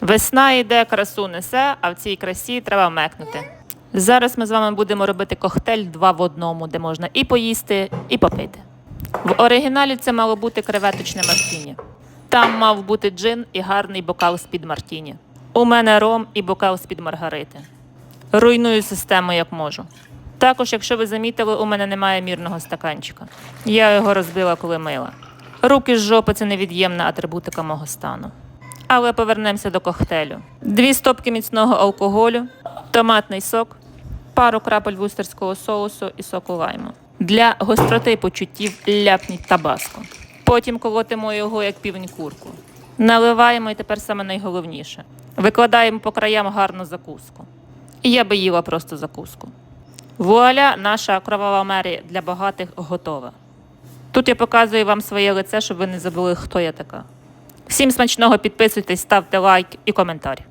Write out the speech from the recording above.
Весна йде, красу несе, а в цій красі треба мекнути. Зараз ми з вами будемо робити коктейль два в одному, де можна і поїсти, і попити. В оригіналі це мало бути креветочне мартіні. Там мав бути джин і гарний бокал з-під мартіні. У мене ром і бокал з-під маргарити. Руйную систему як можу. Також, якщо ви замітили, у мене немає мірного стаканчика. Я його розбила, коли мила. Руки з жопи це невід'ємна атрибутика мого стану. Але повернемося до коктейлю. Дві стопки міцного алкоголю, томатний сок, пару крапель вустерського соусу і соку лайму. Для гостроти почуттів ляпніть табаско. Потім колотимо його як півень курку. Наливаємо і тепер саме найголовніше. Викладаємо по краям гарну закуску. Я би їла просто закуску. Вуаля, наша кровава мері для багатих готова. Тут я показую вам своє лице, щоб ви не забули, хто я така. Всім смачного підписуйтесь, ставте лайк і коментар.